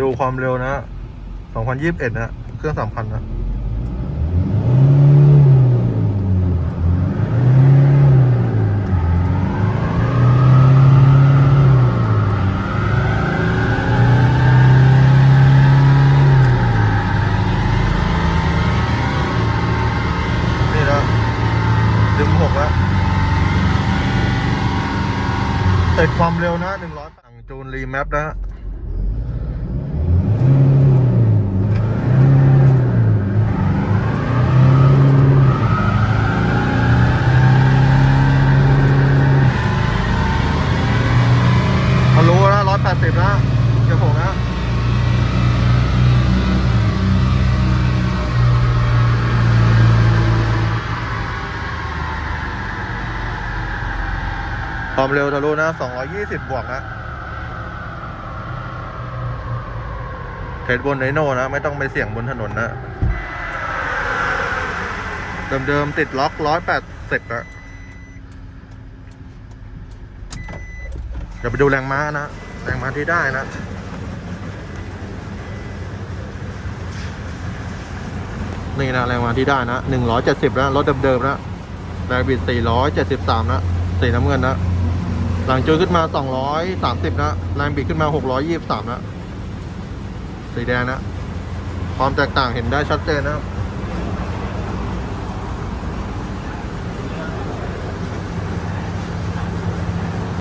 ดูความเร็วนะ 2021 นะ เครื่องสามพันนะนี่นะดึงหกแล้วติดความเร็วนะหนึ่งร้อยต่างจูนรีแมปนะ มันรู้นะร้อยแปดสิบนะเดี๋ยวผมนะความเร็วทะลุนะ 220 บวกนะ เทรดบนไดโนนะ ไม่ต้องไปเสี่ยงบนถนนนะ เดิมๆติดล็อก 180นะ เดี๋ยวไปดูแรงม้านะ แรงม้าที่ได้นะนี่นะแรงม้าที่ได้นะ170นะรถเดิมๆนะแรงบิด473นะสีน้ำเงินนะหลังจูนขึ้นมา230นะแรงบิดขึ้นมา623นะสีแดงนะความแตกต่างเห็นได้ชัดเจนนะ